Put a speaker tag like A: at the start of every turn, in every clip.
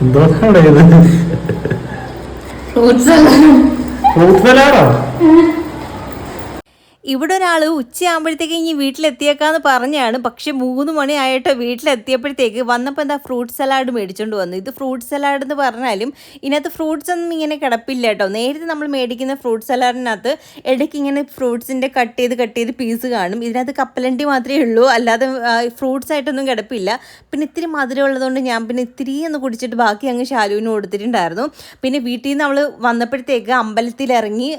A: എന്തോന്നാണ് ഇത്? ഫ്രൂട്ട് സലാഡോ
B: ഇവിടെ ഒരാൾ ഉച്ചയാകുമ്പോഴത്തേക്ക് ഇനി വീട്ടിലെത്തിയേക്കാന്ന് പറഞ്ഞാണ്. പക്ഷെ മൂന്ന് മണി ആയിട്ട് വീട്ടിലെത്തിയപ്പോഴത്തേക്ക് വന്നപ്പോൾ എന്താ ഫ്രൂട്ട് സലാഡ് മേടിച്ചുകൊണ്ട് വന്നു. ഇത് ഫ്രൂട്ട് സലാഡ് എന്ന് പറഞ്ഞാലും ഇതിനകത്ത് ഫ്രൂട്ട്സ് ഒന്നും ഇങ്ങനെ കിടപ്പില്ല കേട്ടോ. നേരത്തെ നമ്മൾ മേടിക്കുന്ന ഫ്രൂട്ട് സലാഡിനകത്ത് ഇടയ്ക്ക് ഇങ്ങനെ ഫ്രൂട്ട്സിന്റെ കട്ട് ചെയ്ത് കട്ട് ചെയ്ത് പീസ് കാണും. ഇതിനകത്ത് കപ്പലണ്ടി മാത്രമേ ഉള്ളൂ. അല്ലാതെ ഫ്രൂട്ട്സ് ആയിട്ടൊന്നും കിടപ്പില്ല. പിന്നെ ഇത്തിരി മധുരമുള്ളതുകൊണ്ട് ഞാൻ പിന്നെ ഇത്തിരി ഒന്ന് കുടിച്ചിട്ട് ബാക്കി അങ്ങ് ശാലുവിന് കൊടുത്തിട്ടുണ്ടായിരുന്നു. പിന്നെ വീട്ടിൽ നിന്ന് നമ്മൾ വന്നപ്പോഴത്തേക്ക് അമ്പലത്തിലിറങ്ങി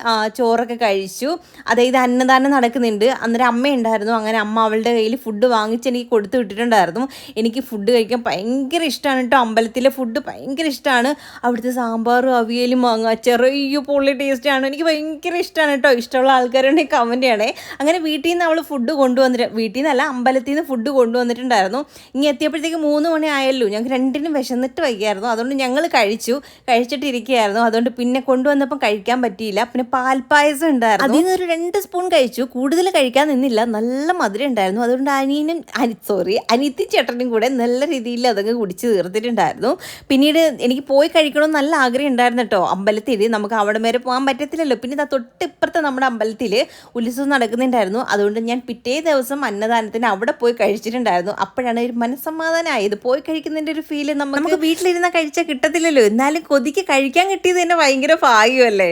B: ചോറൊക്കെ കഴിച്ചു. അതായത് അന്നദാനം നടക്കുന്നുണ്ട്. അന്നേരം അമ്മ ഉണ്ടായിരുന്നു. അങ്ങനെ അമ്മ അവളുടെ കയ്യിൽ ഫുഡ് വാങ്ങിച്ച് എനിക്ക് കൊടുത്തു വിട്ടിട്ടുണ്ടായിരുന്നു. എനിക്ക് ഫുഡ് കഴിക്കാൻ ഭയങ്കര ഇഷ്ടമാണ് കേട്ടോ. അമ്പലത്തിലെ ഫുഡ് ഭയങ്കര ഇഷ്ടമാണ്. അവിടുത്തെ സാമ്പാറും അവിയലും മാങ്ങ ചെറിയ പൊള്ളി ടേസ്റ്റാണ് എനിക്ക് ഭയങ്കര ഇഷ്ടമാണ് കേട്ടോ. ഇഷ്ടമുള്ള ആൾക്കാരുണ്ടെങ്കിൽ കമന്റ് ചെയ്യണേ. അങ്ങനെ വീട്ടിൽ നിന്ന് അവൾ ഫുഡ് കൊണ്ടുവന്നിട്ട് വീട്ടിൽ നിന്നല്ല അമ്പലത്തിൽ നിന്ന് ഫുഡ് കൊണ്ടുവന്നിട്ടുണ്ടായിരുന്നു. ഇനി എത്തിയപ്പോഴത്തേക്ക് മൂന്ന് മണി ആയല്ലോ. ഞങ്ങൾക്ക് രണ്ടിനും വിശന്നിട്ട് വൈകിയായിരുന്നു. അതുകൊണ്ട് ഞങ്ങൾ കഴിച്ചു. കഴിച്ചിട്ടിരിക്കുകയായിരുന്നു. അതുകൊണ്ട് പിന്നെ കൊണ്ടുവന്നപ്പം കഴിക്കാൻ പറ്റിയില്ല. പിന്നെ പാൽപ്പായസം ഉണ്ടായിരുന്നു. അതിൽ നിന്ന് ഒരു രണ്ട് സ്പൂൺ കൂടുതൽ കഴിക്കാൻ നിന്നില്ല. നല്ല മധുരം ഉണ്ടായിരുന്നു. അതുകൊണ്ട് അനിയനും അനി സോറി അനിയത്തി ചേട്ടനും കൂടെ നല്ല രീതിയിൽ അതങ്ങ് കുടിച്ച് തീർത്തിട്ടുണ്ടായിരുന്നു. പിന്നീട് എനിക്ക് പോയി കഴിക്കണമെന്ന് നല്ല ആഗ്രഹം ഉണ്ടായിരുന്നു കേട്ടോ. അമ്പലത്തിൽ നമുക്ക് അവിടെ വരെ പോകാൻ പറ്റത്തില്ലല്ലോ. പിന്നെ ഇതാ തൊട്ടിപ്പുറത്ത് നമ്മുടെ അമ്പലത്തിൽ ഉത്സവം നടക്കുന്നുണ്ടായിരുന്നു. അതുകൊണ്ട് ഞാൻ പിറ്റേ ദിവസം അന്നദാനത്തിന് അവിടെ പോയി കഴിച്ചിട്ടുണ്ടായിരുന്നു. അപ്പോഴാണ് ഒരു മനസ്സമാധാനമായത് പോയി കഴിക്കുന്നതിന്റെ ഒരു ഫീൽ നമുക്ക് വീട്ടിലിരുന്ന കഴിച്ച കിട്ടത്തില്ലല്ലോ. എന്നാലും കൊതിക്ക് കഴിക്കാൻ കിട്ടിയത് തന്നെ ഭയങ്കര ഭാഗ്യമല്ലേ?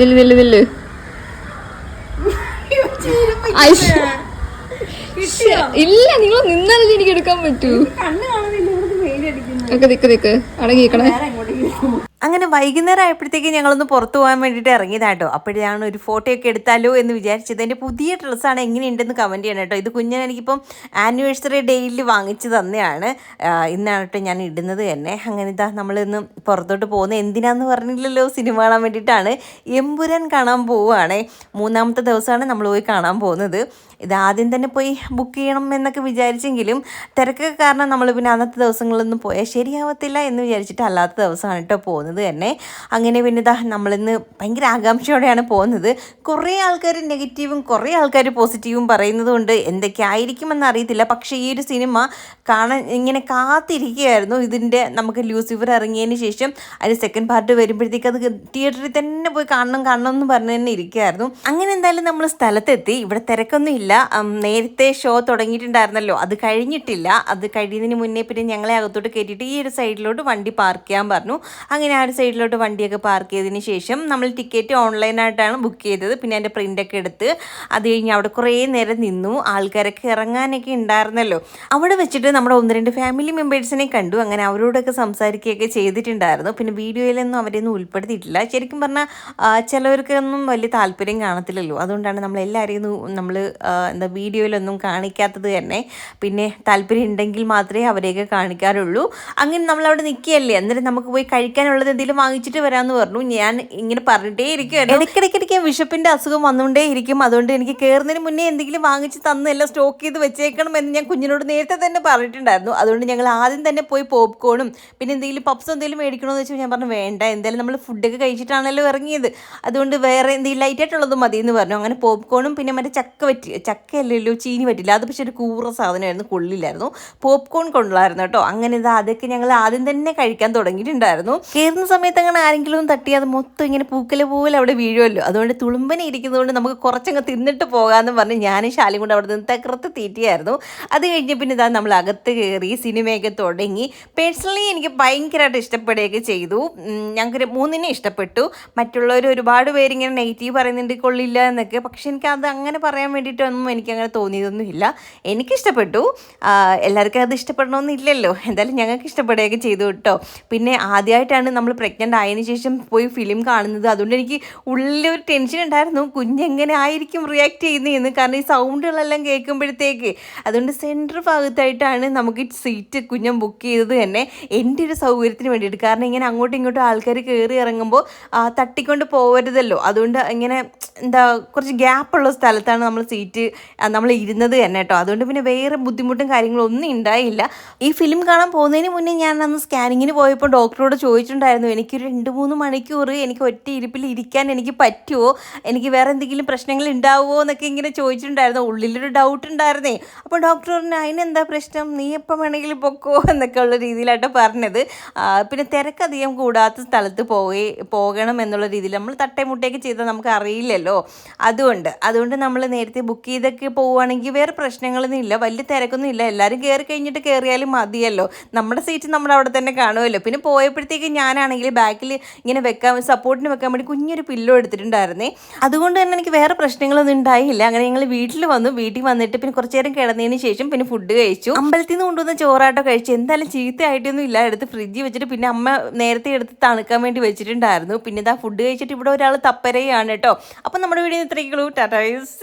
C: നില്ല് നില്ല് നില്ല്. ഇല്ല നിങ്ങൾ നിന്നാലല്ലേ എനിക്ക് എടുക്കാൻ പറ്റൂ. ഒക്കെ നിക്ക് നിക്ക് അടങ്ങിക്കണേ
B: അങ്ങനെ വൈകുന്നേരം ആയപ്പോഴത്തേക്ക് ഞങ്ങളൊന്ന് പുറത്തു പോകാൻ വേണ്ടിയിട്ട് ഇറങ്ങിയതാട്ടോ അപ്പോഴാണ് ഒരു ഫോട്ടോ ഒക്കെ എടുത്താലോ എന്ന് വിചാരിച്ചത്. എന്റെ പുതിയ ഡ്രസ്സാണ് എങ്ങനെയുണ്ടെന്ന് കമന്റ് ചെയ്യണം കേട്ടോ ഇത് കുഞ്ഞൻ എനിക്കിപ്പം ആനിവേഴ്സറി ഡേയിൽ വാങ്ങിച്ച് തന്നെയാണ്. ഇന്നാണ് കേട്ടോ ഞാൻ ഇടുന്നത് തന്നെ. അങ്ങനെ ഇതാ നമ്മളിന്ന് പുറത്തോട്ട് പോകുന്നത് എന്തിനാന്ന് പറഞ്ഞില്ലല്ലോ സിനിമ കാണാൻ വേണ്ടിയിട്ടാണ്. എമ്പുരാൻ കാണാൻ പോവുകയാണേ മൂന്നാമത്തെ ദിവസമാണ് നമ്മൾ പോയി കാണാൻ പോകുന്നത്. ഇത് ആദ്യം തന്നെ പോയി ബുക്ക് ചെയ്യണം എന്നൊക്കെ വിചാരിച്ചെങ്കിലും തിരക്കൊക്കെ കാരണം നമ്മൾ പിന്നെ അന്നത്തെ ദിവസങ്ങളൊന്നും പോയാൽ ശരിയാവത്തില്ല എന്ന് വിചാരിച്ചിട്ട് അല്ലാത്ത ദിവസമാണ് കേട്ടോ പോകുന്നത്. തന്നെ. അങ്ങനെ പിന്നെ ഇതാ നമ്മളിന്ന് ഭയങ്കര ആകാംക്ഷയോടെയാണ് പോകുന്നത്. കുറേ ആൾക്കാർ നെഗറ്റീവും കുറേ ആൾക്കാർ പോസിറ്റീവും പറയുന്നത് കൊണ്ട് എന്തൊക്കെ ആയിരിക്കുമെന്ന് അറിയത്തില്ല. പക്ഷേ ഈ ഒരു സിനിമ കാണാൻ ഇങ്ങനെ കാത്തിരിക്കുകയായിരുന്നു. ഇതിന്റെ നമുക്ക് ലൂസിഫർ ഇറങ്ങിയതിന് ശേഷം അതിന് സെക്കൻഡ് പാർട്ട് വരുമ്പോഴത്തേക്ക് അത് തിയേറ്ററിൽ തന്നെ പോയി കാണണം കാണണം എന്ന് പറഞ്ഞു തന്നെ ഇരിക്കുകയായിരുന്നു. അങ്ങനെ എന്തായാലും നമ്മൾ സ്ഥലത്തെത്തി. ഇവിടെ തിരക്കൊന്നും ഇല്ല. നേരത്തെ ഷോ തുടങ്ങിയിട്ടുണ്ടായിരുന്നല്ലോ. അത് കഴിഞ്ഞിട്ടില്ല. അത് കഴിയുന്നതിന് മുന്നേ പിന്നെ ഞങ്ങളെ അകത്തോട്ട് കയറ്റിയിട്ട് ഈ ഒരു സൈഡിലോട്ട് വണ്ടി പാർക്ക് ചെയ്യാൻ പറഞ്ഞു. അങ്ങനെ ഒരു സൈഡിലോട്ട് വണ്ടിയൊക്കെ പാർക്ക് ചെയ്തതിന് ശേഷം നമ്മൾ ടിക്കറ്റ് ഓൺലൈനായിട്ടാണ് ബുക്ക് ചെയ്തത്. പിന്നെ അതിന്റെ പ്രിന്റൊക്കെ എടുത്ത് അത് കഴിഞ്ഞ് അവിടെ കുറേ നേരം നിന്നു. ആൾക്കാരൊക്കെ ഇറങ്ങാനൊക്കെ ഉണ്ടായിരുന്നല്ലോ. അവിടെ വെച്ചിട്ട് നമ്മുടെ ഒന്ന് രണ്ട് ഫാമിലി മെമ്പേഴ്സിനെ കണ്ടു. അങ്ങനെ അവരോടൊക്കെ സംസാരിക്കുകയൊക്കെ ചെയ്തിട്ടുണ്ടായിരുന്നു. പിന്നെ വീഡിയോയിലൊന്നും അവരെയൊന്നും ഉൾപ്പെടുത്തിയിട്ടില്ല. ശരിക്കും പറഞ്ഞാൽ ചിലവർക്കൊന്നും വലിയ താല്പര്യം കാണത്തില്ലല്ലോ. അതുകൊണ്ടാണ് നമ്മൾ എല്ലാവരെയും നമ്മൾ എന്താ വീഡിയോയിലൊന്നും കാണിക്കാത്തത് തന്നെ. പിന്നെ താല്പര്യം ഉണ്ടെങ്കിൽ മാത്രമേ അവരെയൊക്കെ കാണിക്കാറുള്ളൂ. അങ്ങനെ നമ്മൾ അവിടെ നിൽക്കുകയല്ലേ. എന്നിട്ട് നമുക്ക് പോയി കഴിക്കാനുള്ളത് എന്തെങ്കിലും വാങ്ങിച്ചിട്ട് വരാമെന്ന് പറഞ്ഞു. ഞാൻ ഇങ്ങനെ പറഞ്ഞിട്ടേ ഇരിക്കുമായിരുന്നു ഇടയ്ക്കിടയ്ക്കിടയ്ക്ക് വിശപ്പിന്റെ അസുഖം വന്നുകൊണ്ടേ ഇരിക്കും അതുകൊണ്ട് എനിക്ക് കയറുന്നതിന് മുന്നേ എന്തെങ്കിലും വാങ്ങിച്ച് തന്ന് എല്ലാം സ്റ്റോക്ക് ചെയ്ത് വെച്ചേക്കണം എന്ന് ഞാൻ കുഞ്ഞിനോട് നേരത്തെ തന്നെ പറഞ്ഞിട്ടുണ്ടായിരുന്നു. അതുകൊണ്ട് ഞങ്ങൾ ആദ്യം തന്നെ പോയി പോപ്കോണും പിന്നെ എന്തെങ്കിലും പപ്സ് എന്തെങ്കിലും മേടിക്കണമെന്ന് വെച്ചാൽ ഞാൻ പറഞ്ഞു വേണ്ട എന്തായാലും നമ്മൾ ഫുഡൊക്കെ കഴിച്ചിട്ടാണല്ലോ ഇറങ്ങിയത്. അതുകൊണ്ട് വേറെ എന്തെങ്കിലും ലൈറ്റ് ആയിട്ടുള്ളത് മതി എന്ന് പറഞ്ഞു. അങ്ങനെ പോപ്കോണും പിന്നെ മറ്റേ ചക്ക പറ്റി ചക്കയല്ലല്ലോ ചീനി പറ്റില്ല അത് പക്ഷേ ഒരു കൂറ സാധനമായിരുന്നു കൊള്ളില്ലായിരുന്നു. പോപ്കോൺ കൊണ്ടുള്ളായിരുന്നു കേട്ടോ. അങ്ങനെ ഇത് അതൊക്കെ ഞങ്ങൾ ആദ്യം തന്നെ കഴിക്കാൻ തുടങ്ങിയിട്ടുണ്ടായിരുന്നു. സമയത്ത് അങ്ങനെ ആരെങ്കിലും തട്ടി അത് മൊത്തം ഇങ്ങനെ പൂക്കല പോലെ അവിടെ വീഴുമല്ലോ. അതുകൊണ്ട് തുളുമ്പനെ ഇരിക്കുന്നതുകൊണ്ട് നമുക്ക് കുറച്ചങ്ങ് തിന്നിട്ട് പോകാമെന്ന് പറഞ്ഞ് ഞാനും ശാലും കൊണ്ട് അവിടെ നിന്ന് തകർത്ത് തീറ്റിയായിരുന്നു. അത് കഴിഞ്ഞ് പിന്നെ ഇതാ നമ്മൾ അകത്ത് കയറി സിനിമയൊക്കെ തുടങ്ങി. പേഴ്സണലി എനിക്ക് ഭയങ്കരമായിട്ട് ഇഷ്ടപ്പെടുകയൊക്കെ ചെയ്തു. ഞങ്ങൾക്ക് മൂന്നിനെ ഇഷ്ടപ്പെട്ടു. മറ്റുള്ളവർ ഒരുപാട് പേരിങ്ങനെ നെഗറ്റീവ് പറയുന്നുണ്ട് കൊള്ളില്ല എന്നൊക്കെ. പക്ഷെ എനിക്ക് അത് അങ്ങനെ പറയാൻ വേണ്ടിയിട്ടൊന്നും എനിക്ക് അങ്ങനെ തോന്നിയതൊന്നുമില്ല എനിക്കിഷ്ടപ്പെട്ടു എല്ലാവർക്കും അത് ഇഷ്ടപ്പെടണമെന്നില്ലല്ലോ. എന്തായാലും ഞങ്ങൾക്ക് ഇഷ്ടപ്പെടുകയൊക്കെ ചെയ്തു കേട്ടോ. പിന്നെ ആദ്യമായിട്ടാണ് നമ്മൾ പ്രഗ്നന്റ് ആയതിനു ശേഷം പോയി ഫിലിം കാണുന്നത്. അതുകൊണ്ട് എനിക്ക് ഉള്ളിൽ ഒരു ടെൻഷൻ ഉണ്ടായിരുന്നു കുഞ്ഞെങ്ങനെ ആയിരിക്കും റിയാക്ട് ചെയ്യുന്നതെന്ന് കാരണം ഈ സൗണ്ടുകളെല്ലാം കേൾക്കുമ്പോഴത്തേക്ക് അതുകൊണ്ട് സെന്റർ ഭാഗത്തായിട്ടാണ് നമുക്ക് സീറ്റ് കുഞ്ഞം ബുക്ക് ചെയ്തത് തന്നെ എന്റെ ഒരു സൗകര്യത്തിന് വേണ്ടിയിട്ട്. കാരണം ഇങ്ങനെ അങ്ങോട്ടും ഇങ്ങോട്ടും ആൾക്കാർ കയറി ഇറങ്ങുമ്പോൾ തട്ടിക്കൊണ്ട് പോകരുതല്ലോ അതുകൊണ്ട് ഇങ്ങനെ എന്താ കുറച്ച് ഗ്യാപ്പുള്ള സ്ഥലത്താണ് നമ്മൾ സീറ്റ് നമ്മൾ ഇരുന്നത് തന്നെ കേട്ടോ. അതുകൊണ്ട് പിന്നെ വേറെ ബുദ്ധിമുട്ടും കാര്യങ്ങളൊന്നും ഉണ്ടായില്ല. ഈ ഫിലിം കാണാൻ പോകുന്നതിന് മുന്നേ ഞാൻ അന്ന് സ്കാനിങ്ങിന് പോയപ്പോൾ ഡോക്ടറോട് ചോദിച്ചിട്ടുണ്ടായിരുന്നു ചോദിച്ചിട്ടുണ്ടായിരുന്നു എനിക്കൊരു രണ്ട് മൂന്ന് മണിക്കൂർ എനിക്ക് ഒറ്റ ഇരിപ്പിൽ ഇരിക്കാൻ എനിക്ക് പറ്റുമോ എനിക്ക് വേറെ എന്തെങ്കിലും പ്രശ്നങ്ങൾ ഉണ്ടാവുമോ എന്നൊക്കെ ഇങ്ങനെ ചോദിച്ചിട്ടുണ്ടായിരുന്നു. ഉള്ളിലൊരു ഡൗട്ട് ഉണ്ടായിരുന്നേ. അപ്പോൾ ഡോക്ടർ പറഞ്ഞു അതിനെന്താ പ്രശ്നം? നീ എപ്പം വേണമെങ്കിലും പൊക്കോ? എന്നൊക്കെ ഉള്ള രീതിയിലാട്ടോ പറഞ്ഞത്. പിന്നെ തിരക്കധികം കൂടാത്ത സ്ഥലത്ത് പോയി പോകണം എന്നുള്ള രീതിയിൽ നമ്മൾ തട്ടേമുട്ടയൊക്കെ ചെയ്താൽ നമുക്ക് അറിയില്ലല്ലോ. അതുകൊണ്ട് അതുകൊണ്ട് നമ്മൾ നേരത്തെ ബുക്ക് ചെയ്തൊക്കെ പോവുകയാണെങ്കിൽ വേറെ പ്രശ്നങ്ങളൊന്നും ഇല്ല. വലിയ തിരക്കൊന്നും ഇല്ല. എല്ലാവരും കയറി കഴിഞ്ഞിട്ട് കയറിയാലും മതിയല്ലോ. നമ്മുടെ സീറ്റ് നമ്മൾ അവിടെ തന്നെ കാണുമല്ലോ. പിന്നെ പോയപ്പോഴത്തേക്ക് ഞാനാണെങ്കിൽ ബാക്കിൽ ഇങ്ങനെ വെക്കാൻ സപ്പോർട്ടിന് വെക്കാൻ വേണ്ടി കുഞ്ഞൊരു പില്ലോ എടുത്തിട്ടുണ്ടായിരുന്നേ. അതുകൊണ്ട് തന്നെ എനിക്ക് വേറെ പ്രശ്നങ്ങളൊന്നും ഉണ്ടായില്ല. അങ്ങനെ ഞങ്ങൾ വീട്ടിൽ വന്നു. വീട്ടിൽ വന്നിട്ട് പിന്നെ കുറച്ച് നേരം കിടന്നതിന് ശേഷം പിന്നെ ഫുഡ് കഴിച്ചു. അമ്പലത്തിൽ നിന്ന് കൊണ്ടുവന്ന ചോറാട്ടോ കഴിച്ചു. എന്തായാലും ചീത്തയായിട്ടൊന്നും ഇല്ല. എടുത്ത് ഫ്രിഡ്ജിൽ വെച്ചിട്ട് പിന്നെ അമ്മ നേരത്തെ എടുത്ത് തണുക്കാൻ വേണ്ടി വെച്ചിട്ടുണ്ടായിരുന്നു. പിന്നെ ഇതാ ഫുഡ് കഴിച്ചിട്ട് ഇവിടെ ഒരാൾ തപ്പരയാണ് കേട്ടോ. അപ്പം നമ്മുടെ വീടിന് ഇത്രയൊക്കെ ഉള്ളൂ. ടാറ്റാ